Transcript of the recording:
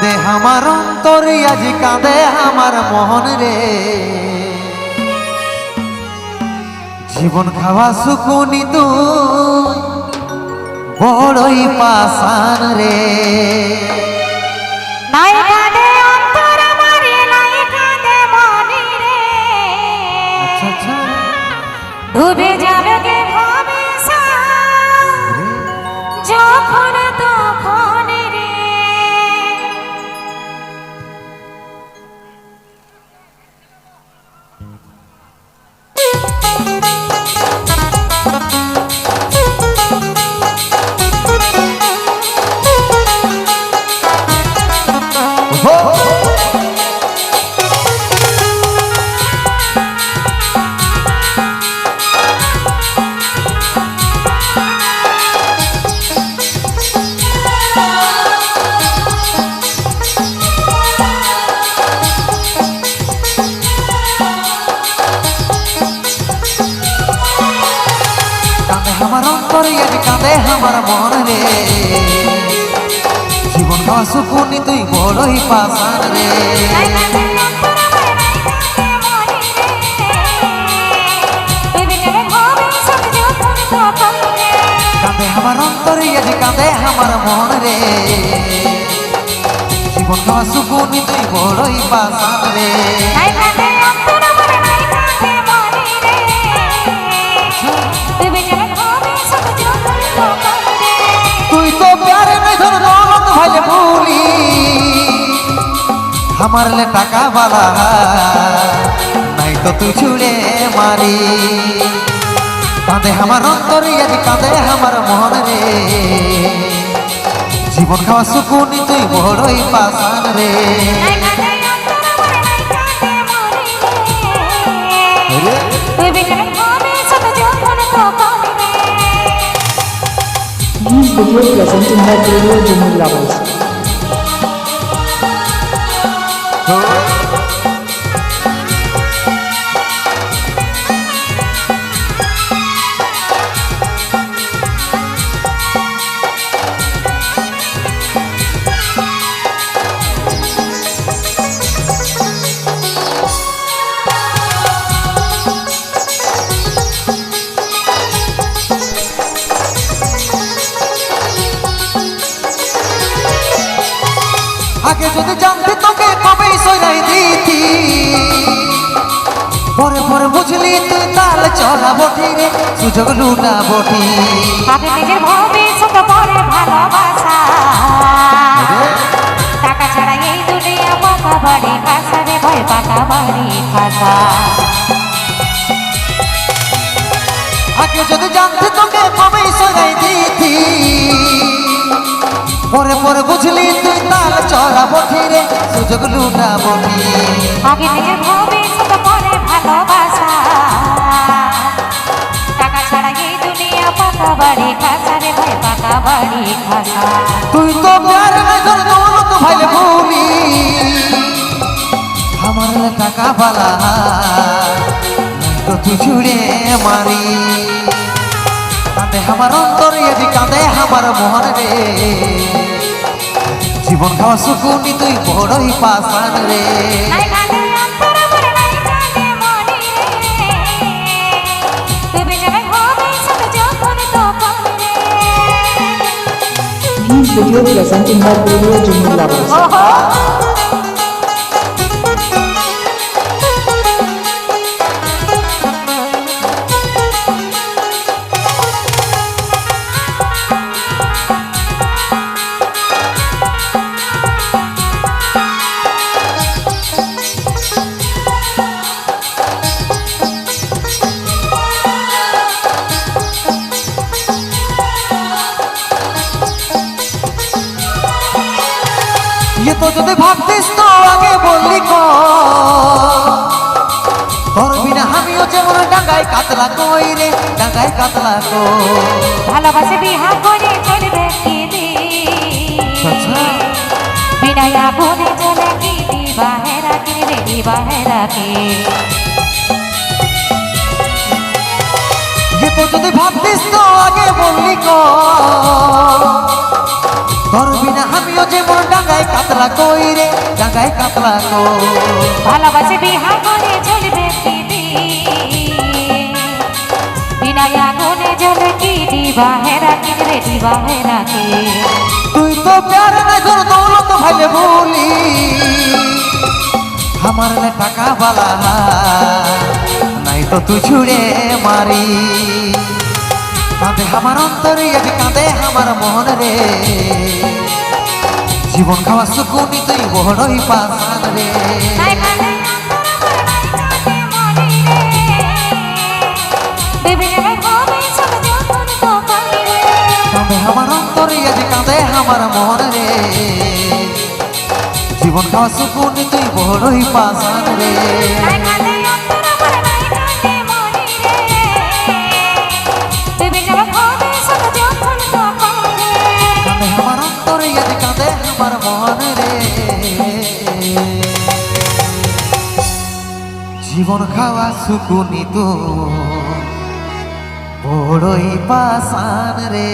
কাঁদে আমার অন্তরে আজ কাঁদে আমার মন রে। জীবন খাওয়া সুকুনি তুই বড়ই পাশান রে। নাই কাঁদে অন্তর আমারে নাই কাঁদে মনে রে। আচ্ছা আচ্ছা। ডুবে যাবে কাঁদে আমার অন্তরে আজ কাঁদে আমার মন রে। জীবন খাওয়া সুকুনি তুই বড়ই পাশান রে। কাঁদে আমারে অন্তরে আজ কাঁদে আমার মন রে। জীবন খাওয়া সুকুনি তুই বড়ই পাশান রে। আমার লে টাকা বালা নাই তো তুই ছুড়ে মারি। কাঁদে আমার অন্তরে আজ কাঁদে আমার মন রে। জীবন খাওয়া সুকুনি তুই বড়ই পাশান রে। নাই কাঁদে অন্তর আমারে নাই কাঁদে মনে আগে যদি জানতে তোকে কবেই সরাই দিতি। পরে পরে বুঝলি তুই তাল চড়া বটি রে সুযোগ লুটা বটি। আগে নিজের ভবিষ্যৎ পরে ভালোবাসা। টাকা ছাড়া এই দুনিয়া পাকা বাড়ি খাসা রে ভয় পাকা বাড়ি খাসা আগে যদি জানতে পরে পরে বুঝলি তুই তাল চড়া বটি রে সুযোগ লুটা বটি আগে নিজের ভবিষ্যৎ পরে ভালোবাসা। টাকা ছাড়া এই দুনিয়া পাকা বাড়ি খাসা রে ভয় পাকা বাড়ি খাসা তুই তো প্যার নজর দৌলত ভাইলে ভুলি আমার টাকা বালা তো তুই ছুড়ে মারি। কাঁদে আমার অন্তরে আজি কাঁদে আমার মন রে। জীবন খাওয়া সুকুনি তুই বড়ই পাশান রে। নাই কাঁদে অন্তর মরে নাই কাঁদে মনে রে। বিয়ে তো যদি ভাবতিস তো আগে বললি করবি না আমিও যেমন ডাঙ্গায় কাতলা কই রে ডাঙ্গায় কাতলা কই। ভালোবাসে বিহা করে চলবে কি আচ্ছা। বিনা আগুনে চলে কি বিবাহের আগে রে বিবাহের আগে ইয়ে যদি ভাবতিস তো আগে বললি কর বিনা আমিও যেমন ডাঙ্গায় কাতলা কই একলা গো ভালোবাসে বিহা করে চলবে বিনা আগুনে জল কি দিবা হেরা কিন রে দিবা হেরা কে তুই তো প্যার নজর দৌলত ভাইলে বলি। আমার লে টাকা বালা নাই তো তুই ছুড়ে মারি। কাঁদে আমার অন্তরে কাঁদে আমার মন রে। জীবন খাওয়া সুকুনি তুই বড়ই পাশান রে। আমার অন্তরে আজ কাঁদে আমার মন রে। জীবন খাওয়া সুকুনি তুই বড়ই পাশান রে। জীবন খাওয়া সুকুনিত বড়ই পাশান রে।